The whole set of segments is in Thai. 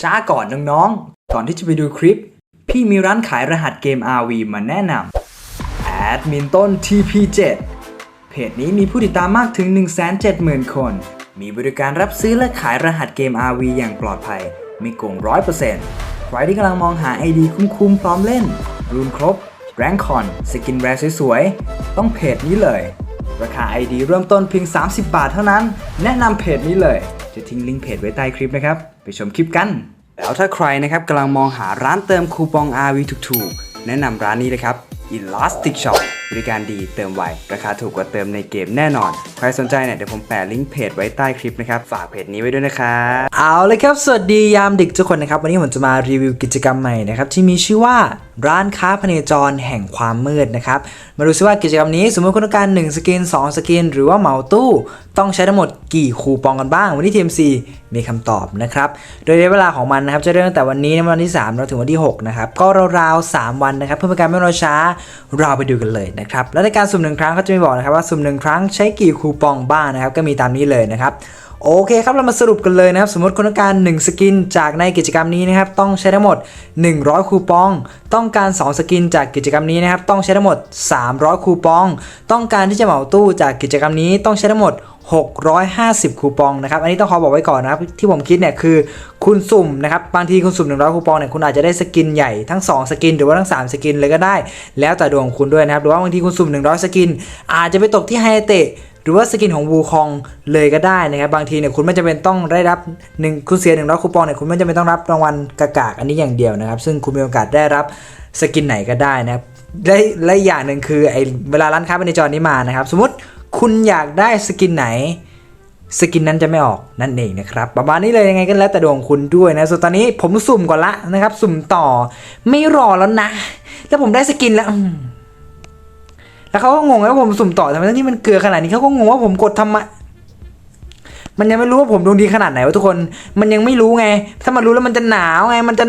ช้าก่อนน้องๆ ก่อนที่จะไปดูคลิป พี่มีร้านขายรหัสเกม RV มาแนะนำแอดมินต้น TP7 เพจนี้มีผู้ติดตามมากถึง 170,000 คน มีบริการรับซื้อและขายรหัสเกม RV อย่างปลอดภัย ไม่โกง 100%ใครที่กำลังมองหา ID คุ้มๆ พร้อมเล่น รูนครบ แรงคอน สกินแรสวยๆ ต้องเพจนี้เลย ราคา ID เริ่มต้นเพียง 30 บาทเท่านั้น แนะนำเพจนี้เลย จะทิ้งลิงก์เพจไว้ใต้คลิปนะครับ ไปชมคลิปกัน แล้วถ้าใครนะครับกำลังมองหาร้านเติมคูปอง RV ถูกๆ แนะนำร้านนี้เลยครับ Elastic Shop บริการดีเติมไว ราคาถูกกว่าเติมในเกมแน่นอน ใครสนใจเนี่ยเดี๋ยวผมแปะลิงก์เพจไว้ใต้คลิปนะครับ ฝากเพจนี้ไว้ด้วยนะครับเอาเลยครับ สวัสดียามดึกทุกคนนะครับ วันนี้ผมจะมารีวิวกิจกรรมใหม่นะครับที่มีชื่อว่าร้านค้าพเนจรแห่งความมืดนะครับ มาดูซิว่ากิจกรรมนี้สมมติคุณต้องการ 1 สกิน 2 สกิน หรือว่าเหมาตู้ ต้องใช้ทั้งหมดกี่คูปองกันบ้าง วันนี้ TMC มีคำตอบนะครับ โดยระยะเวลาของมันนะครับ จะเริ่มตั้งแต่วันนี้ในวันที่ 3 เราถึงวันที่ 6 นะครับ ก็ราวๆ3วันนะครับ เพื่อเป็นการไม่รอช้าเราไปดูกันเลยนะครับ และในการสุ่มหนึ่งครั้งเขาจะมีบอกนะครับว่าสุ่มหนึ่งครั้งใช้กี่คูปองบ้างนะครับก็มีตามนี้เลยนะครับ โอเคครับเรามาสรุปกันเลยนะครับ สมมติคุณต้องการ 1 สกินจากในกิจกรรมนี้นะครับ ต้องใช้ทั้งหมด 100 คูปอง ต้องการ 2 สกินจากกิจกรรมนี้นะครับ ต้องใช้ทั้งหมด 300 คูปอง ต้องการที่จะเหมาตู้จากกิจกรรมนี้ต้องใช้ทั้งหมด650 คูปองนะครับ อันนี้ต้องขอบอกไว้ก่อนนะครับ ที่ผมคิดเนี่ยคือคุณสุ่มนะครับบางทีคุณสุ่ม 100 คูปองเนี่ยคุณอาจจะได้สกินใหญ่ทั้ง 2 สกิน หรือว่าทั้ง 3 สกินเลยก็ได้ แล้วแต่ดวงของคุณด้วยนะครับหรือว่าบางทีคุณสุ่ม 100 สกิน อาจจะไปตกที่ไฮเตะ หรือว่าสกินของวูคองเลยก็ได้นะครับบางทีเนี่ยคุณไม่จำเป็นต้องได้รับหนึ่งคุณเสียหนึ่งร้อยคูปองเนี่ยคุณไม่จำเป็นต้องรับรางวัลกากากอันนี้อย่างเดียวนะครับ ซึ่งคุณมีโอกาสได้รับสกินไหนก็ได้นะครับและและอย่างหนึ่งคือไอเวลาร้านค้าในจอนี้มานะครับ สมมติคุณอยากได้สกินไหนสกินนั้นจะไม่ออกนั่นเองนะครับประมาณนี้เลยยังไงก็แล้วแต่ดวงคุณด้วยนะส่วนตอนนี้ผมสุ่มก่อนละนะครับ สุ่มต่อไม่รอแล้วนะ แล้วผมได้สกินแล้ว แล้วเขาก็งงแล้วผมสุ่มต่อทำไมทั้งที่มันเกลือขนาดนี้เขาก็งงว่าผมกดทำไมมันยังไม่รู้ว่าผมดวงดีขนาดไหนวะทุกคน มันยังไม่รู้ไง ถ้ามันรู้แล้วมันจะหนาวไง มันจะ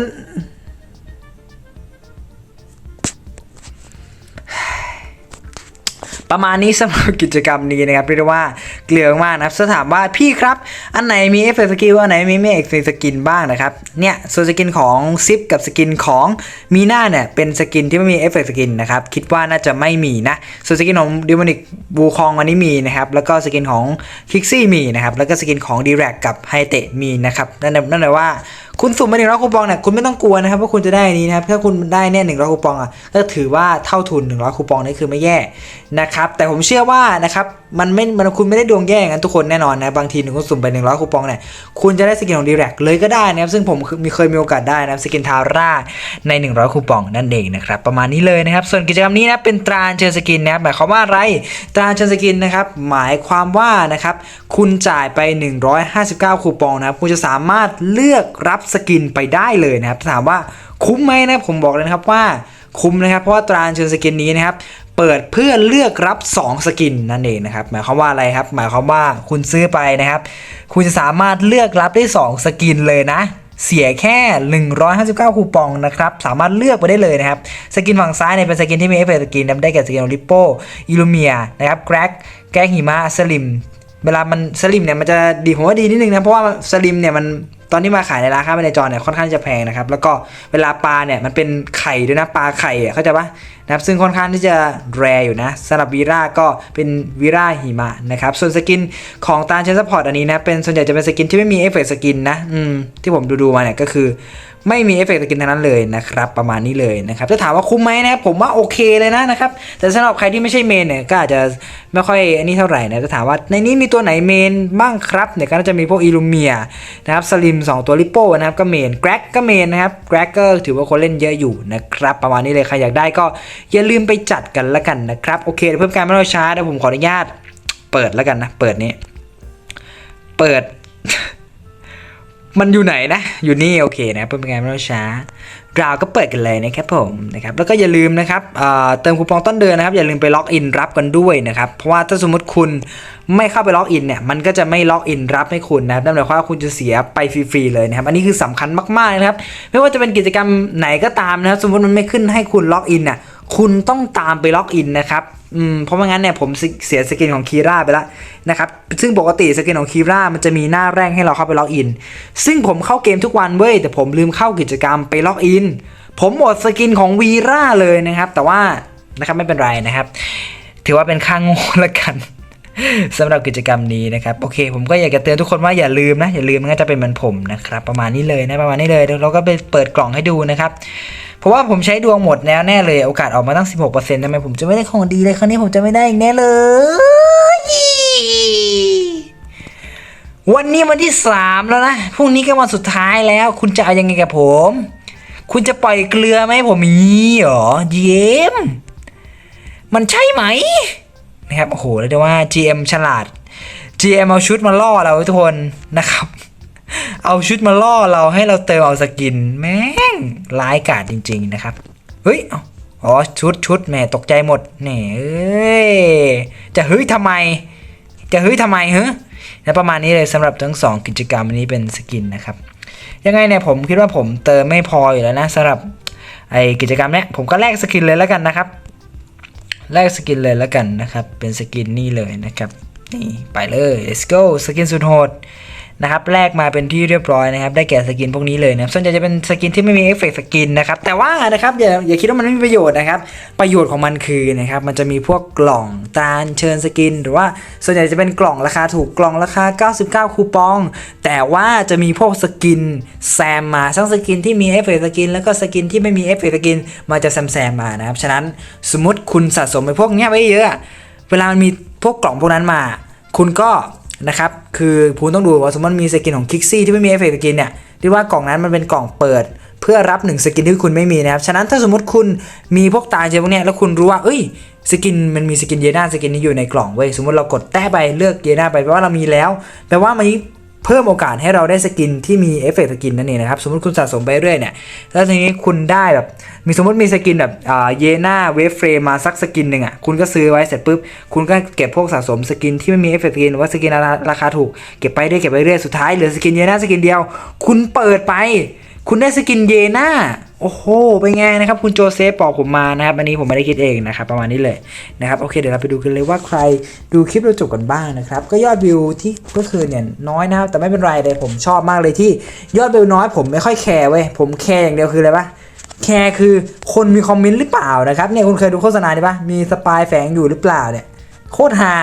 ประมาณนี้สำหรับกิจกรรมนี้นะครับเรียกว่าเกลือมากนะครับถ้าถามว่าพี่ครับอันไหนมีเอฟเฟกต์สกิลอันไหนมีไม่เอฟเฟกต์สกินบ้างนะครับเนี่ยส่วนสกินของซิปกับสกินของมีหน้าเนี่ยเป็นสกินที่ไม่มีเอฟเฟกต์สกินนะครับคิดว่าน่าจะไม่มีนะส่วนสกินของดิมอนิกบูคองอันนี้มีนะครับแล้วก็สกินของคิกซี่มีนะครับแล้วก็สกินของดีแรกกับไฮเตะมีนะครับนั่นนั่นแหละว่า คุณสุ่มมาหนึ่งร้อยคูปองเนี่ยคุณไม่ต้องกลัวนะครับว่าคุณจะได้นี้นะครับถ้าคุณได้เนี่ยหนึ่งร้อยคูปองอะก็ถือว่าเท่าทุนหนึ่งร้อยคูปองนี่คือไม่แย่นะครับแต่ผมเชื่อว่านะครับมันไม่มันคุณไม่ได้ดวงแย่งั้นทุกคนแน่นอนนะบางทีหนึ่งคุณสุ่มไปหนึ่งร้อยคูปองเนี่ยคุณจะได้สกินของดีแรกเลยก็ได้นะครับซึ่งผมมีเคยมีโอกาสได้นะครับสกินทาร่าใน 100 คูปองนั่นเองนะครับประมาณนี้เลยนะครับส่วนกิจกรรมนี้นะเป็นตราเชิญสกินนะครับหมายความว่าอะไรตราเชิญสกินนะครับหมายความว่านะครับคุณจ่ายไป 159 คูปองนะครับคุณจะสามารถเลือกรับสกินไปได้เลยนะครับถามว่าคุ้มไหมนะผมบอกเลยนะครับว่าคุ้มนะครับ เพราะว่าตราเชิญสกินนี้นะครับเปิดเพื่อเลือกรับ 2 สกินนั่นเองนะครับหมายความว่าอะไรครับ หมายความว่าคุณซื้อไปนะครับ คุณจะสามารถเลือกรับได้ 2 สกินเลยนะ เสียแค่ 159 คูปองนะครับ สามารถเลือกไปได้เลยนะครับ สกินฝั่งซ้ายเนี่ยเป็นสกินที่มีเอฟเฟกต์สกินได้แก่สกินของลิปโปอิลูเมียนะครับแกรกแกรกหิมะสลิมเวลามันสลิมเนี่ยมันจะดีผมว่าดีนิดนึงนะเพราะว่าสลิมเนี่ยมัน ตอนที่มาขายในร้านค้าในจอเนี่ยค่อนข้างจะแพงนะครับ แล้วก็เวลาปลาเนี่ยมันเป็นไข่ด้วยนะปลาไข่อะเข้าใจปะนะครับซึ่งค่อนข้างที่จะแรอยู่นะสำหรับวีราก็เป็นวีราหิมะนะครับ ส่วนสกินของตาเชนสปอร์ตอันนี้นะเป็นส่วนใหญ่จะเป็นสกินที่ไม่มีเอฟเฟกต์สกินนะอืมที่ผมดูๆมาเนี่ยก็คือ ไม่มีเอฟเฟกต์สกินทั้งนั้นเลยนะครับประมาณนี้เลยนะครับถ้าถามว่าคุ้มไหมนะครับผมว่าโอเคเลยนะนะครับแต่สำหรับใครที่ไม่ใช่เมนเนี่ยก็อาจจะไม่ค่อยอันนี้เท่าไหร่นะถ้าถามว่าในนี้มีตัวไหนเมนบ้างครับเนี่ยก็จะมีพวกอิลูเมียนะครับสลิม2ตัวลิโป้นะครับก็เมนแกร็กก็เมนนะครับแกร็กก็ถือว่าคนเล่นเยอะอยู่นะครับประมาณนี้เลยใครอยากได้ก็อย่าลืมไปจัดกันละกันนะครับโอเคเดี๋ยวเพิ่มการไม่รอช้าเดี๋ยวผมขออนุญาตเปิดแล้วกันนะเปิดนี้ เปิด มันอยู่ไหนนะ อยู่นี่โอเคนะเพื่อเป็นการไม่ต้องช้าเราก็เปิดกันเลยนะครับผมนะครับแล้วก็อย่าลืมนะครับเติมคูปองต้นเดือนนะครับ อย่าลืมไปล็อกอินรับกันด้วยนะครับ เพราะว่าถ้าสมมติคุณไม่เข้าไปล็อกอินเนี่ยมันก็จะไม่ล็อกอินรับให้คุณนะครับนั่นหมายความว่าคุณจะเสียไปฟรีๆเลยนะครับ อันนี้คือสำคัญมากๆนะครับ ไม่ว่าจะเป็นกิจกรรมไหนก็ตามนะครับ สมมติมันไม่ขึ้นให้คุณล็อกอินน่ะ คุณต้องตามไปล็อกอินนะครับอืมเพราะไม่งั้นเนี่ยผมเสียสกินของคีราไปแล้วนะครับ ซึ่งปกติสกินของคีรามันจะมีหน้าแรกให้เราเข้าไปล็อกอิน ซึ่งผมเข้าเกมทุกวันเว้ย แต่ผมลืมเข้ากิจกรรมไปล็อกอิน ผมหมดสกินของวีราเลยนะครับ แต่ว่านะครับไม่เป็นไรนะครับ ถือว่าเป็นค่างโง่ละกันสำหรับกิจกรรมนี้นะครับโอเค ผมก็อยากจะเตือนทุกคนว่าอย่าลืมนะอย่าลืมมันก็จะเป็นเหมือนผมนะครับประมาณนี้เลยนะประมาณนี้เลยเดี๋ยวเราก็ไปเปิดกล่องให้ดูนะครับ เพราะว่าผมใช้ดวงหมดแล้วแน่เลยโอกาสออกมาตั้ง 16%ทำไมผมจะไม่ได้ของดีเลยครั้งนี้ผมจะไม่ได้อีกแน่เลย วันนี้วันที่ 3 แล้วนะพรุ่งนี้ก็วันสุดท้ายแล้ว คุณจะเอายังไงกับผม คุณจะปล่อยเกลือไหมผมมีเหรอเยมมันใช่ไหมนะครับโอ้โหเรียกได้ว่า GM ฉลาด GM เอาชุดมาล่อเราทุกคนนะครับ เอาชุดมาล่อเราให้เราเติมเอาสกิน แม่งร้ายกาจจริง ๆ นะครับ เฮ้ยอ๋อชุดชุดแหม่ตกใจหมดแหน่เอ้ยจะเฮ้ยทำไม จะเฮ้ยทำไมเฮ้ยและประมาณนี้เลยสำหรับทั้งสองกิจกรรมอันนี้เป็นสกินนะครับยังไงเนี่ยผมคิดว่าผมเติมไม่พออยู่แล้วนะสำหรับไอกิจกรรมเนี้ยผมก็แลกสกินเลยแล้วกันนะครับแลกสกินเลยแล้วกันนะครับ เป็นสกินนี่เลยนะครับ นี่ไปเลย let's go สกินสุดโหด นะครับแลกมาเป็นที่เรียบร้อยนะครับ ได้แก่สกินพวกนี้เลยนะส่วนใหญ่จะเป็นสกินที่ไม่มีเอฟเฟกต์สกินนะครับ แต่ว่านะครับอย่าอย่าคิดว่ามันไม่มีประโยชน์นะครับ ประโยชน์ของมันคือนะครับ มันจะมีพวกกล่องตาเชิญสกิน หรือว่าส่วนใหญ่จะเป็นกล่องราคาถูกกล่องราคา 99 คูปอง แต่ว่าจะมีพวกสกินแซมมาทั้งสกินที่มีเอฟเฟกต์สกิน แล้วก็สกินที่ไม่มีเอฟเฟกต์สกินมาจะแซมแซมมานะครับฉะนั้นสมมติคุณสะสมไปพวกเนี้ยไว้เยอะ เวลามันมีพวกกล่องพวกนั้นมา คุณก็ นะครับ คือคุณต้องดูว่าสมมติมีสกินของคิกซี่ที่ไม่มีเอฟเฟกต์สกินเนี่ยที่ว่ากล่องนั้นมันเป็นกล่องเปิด เพื่อรับหนึ่งสกินที่คุณไม่มีนะครับ ฉะนั้นถ้าสมมติคุณมีพวกตาเจพวกเนี้ยแล้วคุณรู้ว่า เอ้ย สกินมันมีสกินเยน่าสกินนี้อยู่ในกล่องเว้ย สมมติเรากดแต้ไปเลือกเยน่าไปแปลว่าเรามีแล้ว แปลว่ามัน เพิ่มโอกาสให้เราได้สกินที่มีเอฟเฟกต์สกินนั่นเองนะครับ สมมติคุณสะสมไปเรื่อยเนี่ย แล้วทีนี้คุณได้แบบ มีสมมติมีสกินแบบเยน่าเวฟเฟรมมาสักสกินหนึ่งอะ คุณก็ซื้อไว้เสร็จปุ๊บ คุณก็เก็บพวกสะสมสกินที่ไม่มีเอฟเฟกต์สกินหรือว่าสกินราคาถูก เก็บไปเรื่อยเก็บไปเรื่อย สุดท้ายเหลือสกินเยน่าสกินเดียว คุณเปิดไป คุณได้สกินเยน่าโอ้โหเป็นไงนะครับ คุณโจเซฟบอกผมมานะครับ อันนี้ผมไม่ได้คิดเองนะครับ ประมาณนี้เลยนะครับ โอเค เดี๋ยวเราไปดูกันเลยว่าใครดูคลิปเราจบกันบ้างนะครับ ก็ยอดวิวที่เมื่อคืนเนี่ยน้อยนะครับ แต่ไม่เป็นไรเลยผมชอบมากเลยที่ยอดวิวน้อยผมไม่ค่อยแคร์เว้ย ผมแคร์อย่างเดียวคืออะไรปะแคร์คือคนมีคอมเมนต์หรือเปล่านะครับ เนี่ยคุณเคยดูโฆษณานี้ปะมีสปายแฝงอยู่หรือเปล่าเนี่ย โคตรฮา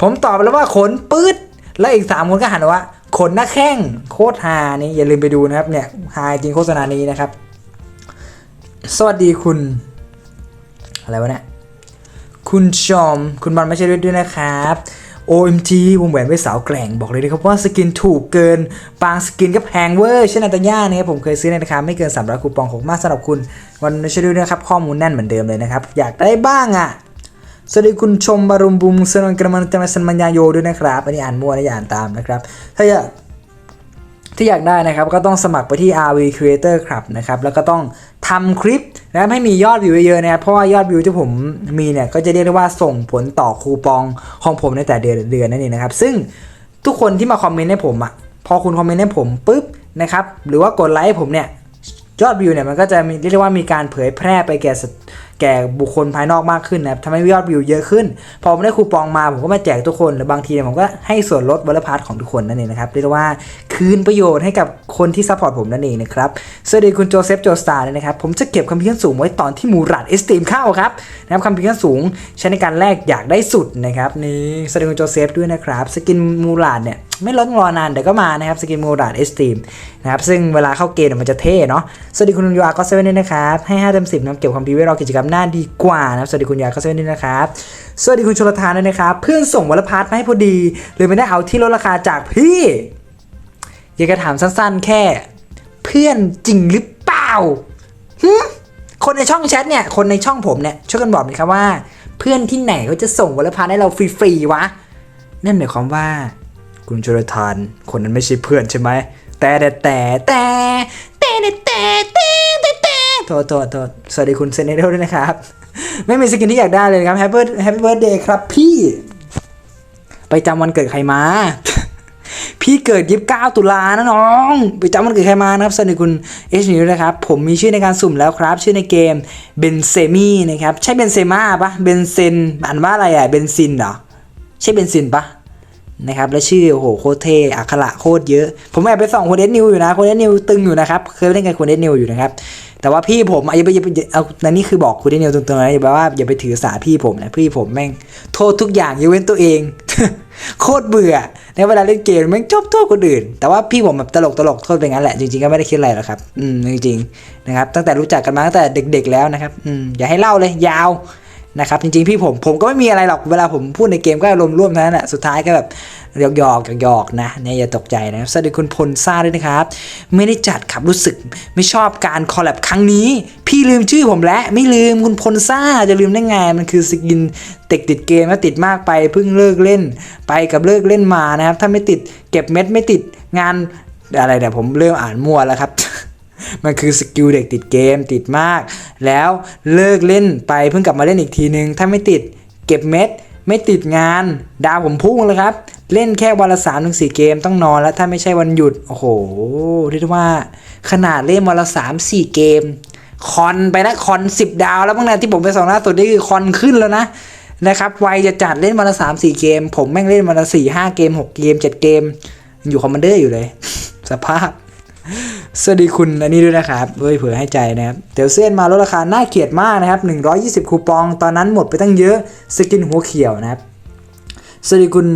ผมตอบไปแล้วว่าขนปื๊ดแล้วอีกสามคนก็หันมาว่า ขนหน้าแข้งโคตรฮานี่อย่าลืมไปดูนะครับเนี่ยฮาจริงโฆษณานี้นะครับ สวัสดีคุณ อะไรวะเนี่ยคุณชมคุณบอลไม่ใช่ด้วยด้วยนะครับ OMG วงแหวนไว้สาวแกล่งบอกเลยนะครับว่าสกินถูกเกินบางสกินก็แพงเวอร์เช่นอันตย่าเนี่ยผมเคยซื้อในราคาไม่เกิน300คูปองของมากสำหรับคุณ วันนี้ช่วยด้วยนะครับ ข้อมูลแน่นเหมือนเดิมเลยนะครับ อยากได้บ้างอะ สวัสดีคุณชมบารุมบุมสนนกระมันตะมันสันมัญญาโยด้วยนะครับอันนี้อ่านมั่วนะอย่าอ่านตามนะครับ ถ้าอยากที่อยากได้นะครับก็ต้องสมัครไปที่ RV Creator Club นะครับแล้วก็ต้องทำคลิปนะครับให้มียอดวิวเยอะๆนะครับเพราะว่ายอดวิวที่ผมมีเนี่ยก็จะเรียกได้ว่าส่งผลต่อคูปองของผมในแต่เดือนเดือนนั่นเองนะครับ ซึ่งทุกคนที่มาคอมเมนต์ให้ผมอะพอคุณคอมเมนต์ให้ผมปุ๊บนะครับหรือว่ากดไลค์ให้ผมเนี่ยยอดวิวเนี่ยมันก็จะมีเรียกได้ว่ามีการเผยแพร่ไปแก่ แก่บุคคลภายนอกมากขึ้นนะครับทำให้ยอดวิวเยอะขึ้น พอผมได้คูปองมาผมก็มาแจกทุกคน หรือบางทีเนี่ยผมก็ให้ส่วนลดวอลพาร์ทของทุกคนนั่นเองนะครับเรียกว่าคืนประโยชน์ให้กับคนที่ซัพพอร์ตผมนั่นเองนะครับสวัสดีคุณโจเซฟโจสตาร์นะครับผมจะเก็บคำพิขั้นสูงไว้ตอนที่มูรัดเอสตีมเข้าครับนะครับคำพิขั้นสูงใช้ในการแลกอยากได้สุดนะครับนี่สวัสดีคุณโจเซฟด้วยนะครับสกินมูรัดเนี่ย ไม่ลดรอนานเดี๋ยวก็มานะครับสกินมูรัดเอสตีมนะครับซึ่งเวลาเข้าเกมเนี่ยมันจะเท่เนาะสวัสดีคุณยูอาร์ก็เซเว่นด้วยนะครับให้5เต็ม10นะเก็บความพีไว้รอกิจกรรมหน้าดีกว่านะครับสวัสดีคุณยาร์ก็เซเว่นด้วยนะครับสวัสดีคุณชลทานด้วยนะครับเพื่อนส่งวัลพาร์มาให้พอดีเลยไม่ได้เอาที่ลดราคาจากพี่อยากจะถามสั้นๆ แค่ เพื่อนจริงหรือเปล่าหึคนในช่องแชทเนี่ยคนในช่องผมเนี่ยช่วยกันบอกหน่อยครับว่า เพื่อนที่ไหนเขาจะส่งวัลพาร์ให้เราฟรีๆวะนั่นหมายความว่า คุณชลทาน คนนั้นไม่ใช่เพื่อนใช่ไหมแต่แต่แต่แต่แต่แต่แต่แต่แต่โทษโทษโทษสวัสดีคุณเซนเนเดด้วยนะครับ ไม่มีสกินที่อยากได้เลยครับแฮปปี้แฮปปี้เบิร์ดเดย์ครับพี่ ไปจำวันเกิดใครมา พี่เกิด29ตุลานะน้อง ไปจำมันเกิดใครมานะครับสวัสดีคุณเอชนิวนะครับ ผมมีชื่อในการสุ่มแล้วครับ ชื่อในเกมเบนเซมี่นะครับ ใช่เบนเซม่าปะเบนเซนอ่านว่าอะไรอะเบนซินเหรอใช่เบนซินปะ นะครับแล้วชื่อโอ้โหโคตรเท่อักขระโคตรเยอะ ผมแอบไปส่องโคเดนนิวอยู่นะโคเดนนิวตึงอยู่นะครับเคยเล่นกับโคเดนนิวอยู่นะครับแต่ว่าพี่ผมอย่าไปอย่าไปเอานั่นนี่คือบอกโคเดนนิวตรงๆนะอย่าไปว่าอย่าไปถือสาพี่ผมนะพี่ผมแม่งโทษทุกอย่างยกเว้นตัวเอง โคตรเบื่อในเวลาเล่นเกมแม่งชอบโทษคนอื่น แต่ว่าพี่ผมแบบตลกตลกๆโทษไปงั้นแหละจริงๆก็ไม่ได้คิดอะไรหรอกครับ อืมจริงๆนะครับตั้งแต่รู้จักกันมาตั้งแต่เด็ก ๆ แล้วนะครับอืมอย่าให้เล่าเลยยาว นะครับจริงๆพี่ผมผมก็ไม่มีอะไรหรอกเวลาผมพูดในเกมก็อารมณ์ร่วมเท่านั้นแหละสุดท้ายก็แบบหยอกหยอกหยอกนะเนี่ยอย่าตกใจนะครับสวัสดีคุณพลซ่าด้วยนะครับ ไม่ได้จัดครับรู้สึกไม่ชอบการคอลแลบครั้งนี้ พี่ลืมชื่อผมแล้วไม่ลืมคุณพลซ่าจะลืมได้ไงมันคือสกินต็กติดเกมแล้วติดมากไปเพิ่งเลิกเล่น ไปกับเลิกเล่นมานะครับ ถ้าไม่ติดเก็บเม็ดไม่ติดงานอะไรเดี๋ยวผมเริ่มอ่านมั่วแล้วครับ มันคือสกิลเด็กติดเกมติดมาก แล้วเลิกเล่นไปเพิ่งกลับมาเล่นอีกทีนึง ถ้าไม่ติดเก็บเม็ด ไม่ติดงาน ดาวผมพุ่งเลยครับ เล่นแค่วันละสามถึงสี่เกมต้องนอนแล้วถ้าไม่ใช่วันหยุด โอ้โหเรียกว่า ขนาดเล่นวันละสามสี่เกม คอนไปนะคอนสิบดาวแล้วบางนาที่ผมไปสองล่าสุดนี่คือคอนขึ้นแล้วนะนะครับไวจะจัดเล่นวันละสามสี่เกม ผมแม่งเล่นวันละสี่ห้าเกมหกเกมเจ็ดเกม อยู่คอมมานเดอร์อยู่เลย สภาพ สวัสดีคุณอันนี้ด้วยนะครับเว้ยเผื่อให้ใจนะครับเดี๋ยวเส้นมาลดราคาน่าเกลียดมากนะครับ 120 คูปอง ตอนนั้นหมดไปตั้งเยอะสกินหัวเขียวนะครับสวัสดีคุณ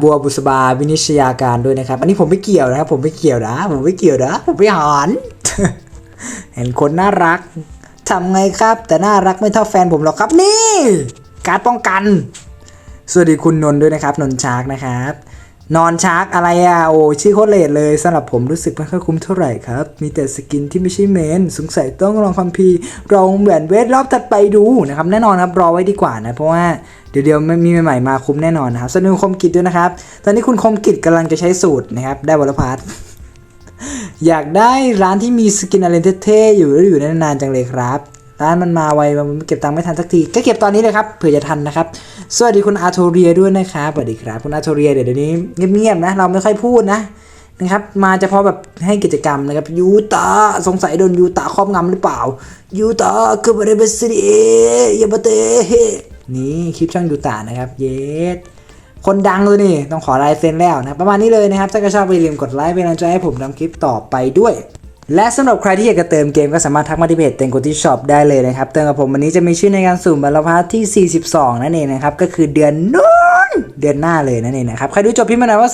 บัวบุษบาวินิชยาการด้วยนะครับ อันนี้ผมไม่เกี่ยวนะครับ ผมไม่เกี่ยวนะ ผมไม่เกี่ยวนะผมไม่หอนเห็นคนน่ารักทำไงครับ แต่น่ารักไม่เท่าแฟนผมหรอกครับนี่ การป้องกัน สวัสดีคุณนนท์ด้วยนะครับ นนท์ชาร์กนะครับ นอนชาร์กอะไรอะโอ้ชื่อโคตรเลดเลยสำหรับผมรู้สึกไม่ค่อยคุ้มเท่าไหร่ครับ มีแต่สกินที่ไม่ใช่เมนสงสัยต้องลองคัมพีร์ลองแหวนเวทรอบถัดไปดูนะครับ แน่นอนครับรอไว้ดีกว่านะ เพราะว่าเดี๋ยวเดี๋ยวมีใหม่ๆมาคุ้มแน่นอนนะครับสวัสดีคุณคมกิจด้วยนะครับ ตอนนี้คุณคมกิจกำลังจะใช้สูตรนะครับได้วอลพาร์ทอยากได้ร้านที่มีสกินอะไรเท่ๆอยู่แล้วอยู่นานๆจังเลยครับ ร้านมันมาไวมันเก็บตังค์ไม่ทันสักทีก็เก็บตอนนี้เลยครับเผื่อจะทันนะครับสวัสดีคุณอาโทเรียด้วยนะครับสวัสดีครับคุณอาโทเรียเดี๋ยวนี้เงียบๆนะ เราไม่ค่อยพูดนะนะครับมาเฉพาะแบบให้กิจกรรมนะครับยูตาสงสัยโดนยูตาครอบงำหรือเปล่ายูตาคือประเด็นสิยาบเตนี่คลิปช่างยูตานะครับเยสคนดังเลยนี่ต้องขอลายเซ็นแล้วนะประมาณนี้เลยนะครับถ้าก็ชอบไปอย่าลืมกดไลค์เป็นกำลังใจให้ผมทำคลิปต่อไปด้วย และสำหรับใครที่อยากจะเติมเกมก็สามารถทักมาที่เพจเต็งกดที่ช็อปได้เลยนะครับ เติมกับผมวันนี้จะมีชื่อในการสุ่มบัลลพาที่ 42 นั่นเองนะครับ ก็คือเดือนนู้นเดือนหน้าเลยนั่นเองนะครับ ใครดูจบพิมพ์มาหน่อยว่า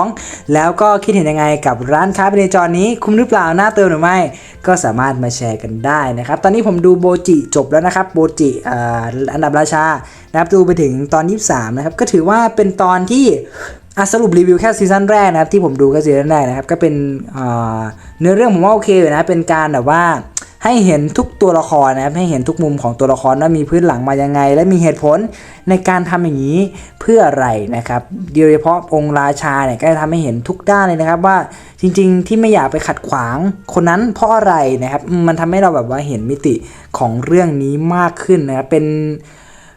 22 แล้วก็คิดเห็นยังไงกับร้านค้าในจอนี้ คุ้มหรือเปล่าน่าเติมหรือไม่ ก็สามารถมาแชร์กันได้นะครับ ตอนนี้ผมดูโบจิจบแล้วนะครับโบจิอันดับราชานะครับดูไปถึงตอน 23 นะครับก็ถือว่าเป็นตอนที่ อะสรุปรีวิวแค่ซีซั่นแรกนะครับที่ผมดูก็ซีซั่นแรกนะครับก็เป็นเนื้อเรื่องผมว่าโอเคอยู่นะเป็นการแบบว่าให้เห็นทุกตัวละครนะครับให้เห็นทุกมุมของตัวละครว่ามีพื้นหลังมายังไง และมีเหตุผลในการทำอย่างนี้เพื่ออะไรนะครับโดยเฉพาะองค์ราชาเนี่ยก็จะทำให้เห็นทุกด้านเลยนะครับว่าจริงๆ ที่ไม่อยากไปขัดขวางคนนั้นเพราะอะไรนะครับมันทำให้เราแบบว่าเห็นมิติของเรื่องนี้มากขึ้นนะครับเป็น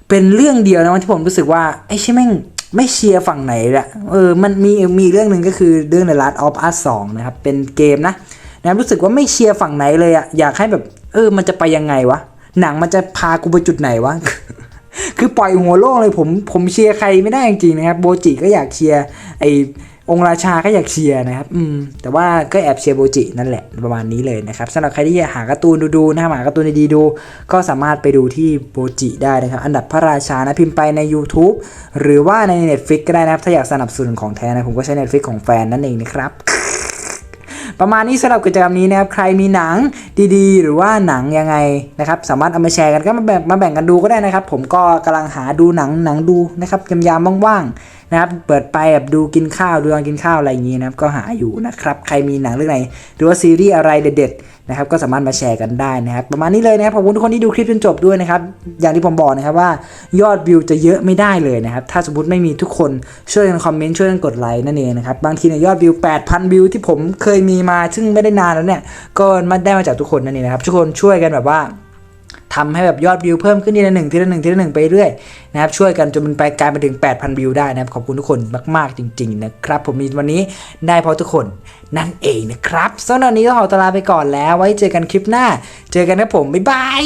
เป็นเรื่องเดียวนะที่ผมรู้สึกว่าไอ้ใช่แม่ง ไม่เชียร์ฝั่งไหนแหละเออมันมีมีเรื่องหนึ่งก็คือเรื่อง The Last of Us 2 นะครับ เป็นเกมนะนะรู้สึกว่าไม่เชียร์ฝั่งไหนเลยอะอยากให้แบบ เออ มันจะไปยังไงวะ หนังมันจะพากูไปจุดไหนวะ คือปล่อยหัวโล่งเลยผมผมเชียร์ใครไม่ได้จริงๆนะครับ โบจิก็อยากเชียร์ไอ องราชาก็อยากเชียร์นะครับ อืม แต่ว่าก็แอบเชียร์โบจินั่นแหละประมาณนี้เลยนะครับสำหรับใครที่อยากหาการ์ตูนดูๆนะครับหาการ์ตูนดีๆดู ก็สามารถไปดูที่โบจิได้นะครับ อันดับพระราชานะพิมพ์ไปใน YouTube หรือว่าใน Netflix ก็ได้นะครับ ถ้าอยากสนับสนุนของแท้นะผมก็ใช้ Netflix ของแฟนนั่นเองนะครับประมาณนี้สำหรับกิจกรรมนี้นะครับ ใครมีหนังดีๆ หรือว่าหนังยังไงนะครับ สามารถเอามาแชร์กันก็มาแบ่งมาแบ่งกันดูก็ได้นะครับ ผมก็กำลังหาดูหนังหนังดูนะครับยามๆว่างๆ นะครับ เปิดไปแบบดูกินข้าวดูตอนกินข้าวอะไรอย่างนี้นะครับ ก็หาอยู่นะครับ ใครมีหนังเรื่องไหน หรือว่าซีรีส์อะไรเด็ดๆนะครับ ก็สามารถมาแชร์กันได้นะครับ ประมาณนี้เลยนะครับขอบคุณทุกคนที่ดูคลิปจนจบด้วยนะครับ อย่างที่ผมบอกนะครับว่ายอดวิวจะเยอะไม่ได้เลยนะครับ ถ้าสมมติไม่มีทุกคนช่วยกันคอมเมนต์ช่วยกันกดไลค์นั่นเองนะครับ บางทีเนี่ยยอดวิว 8,000 วิวที่ผมเคยมีมา ซึ่งไม่ได้นานแล้วเนี่ย ก็มาได้มาจากทุกคนนั่นเองนะครับ ทุกคนช่วยกันแบบว่า ทำให้แบบยอดวิวเพิ่มขึ้นทีละหนึ่งทีละหนึ่งทีละหนึ่งไปเรื่อยนะครับช่วยกันจนมันไปกลายไปถึง 8,000 วิวได้นะครับขอบคุณทุกคนมากๆจริง ๆ นะครับ ผมมีวันนี้ได้เพราะทุกคนนั่นเองนะครับสำหรับวันนี้ต้องขอตลาไปก่อนแล้วไว้เจอกันคลิปหน้า เจอกันนะผมบ๊ายบาย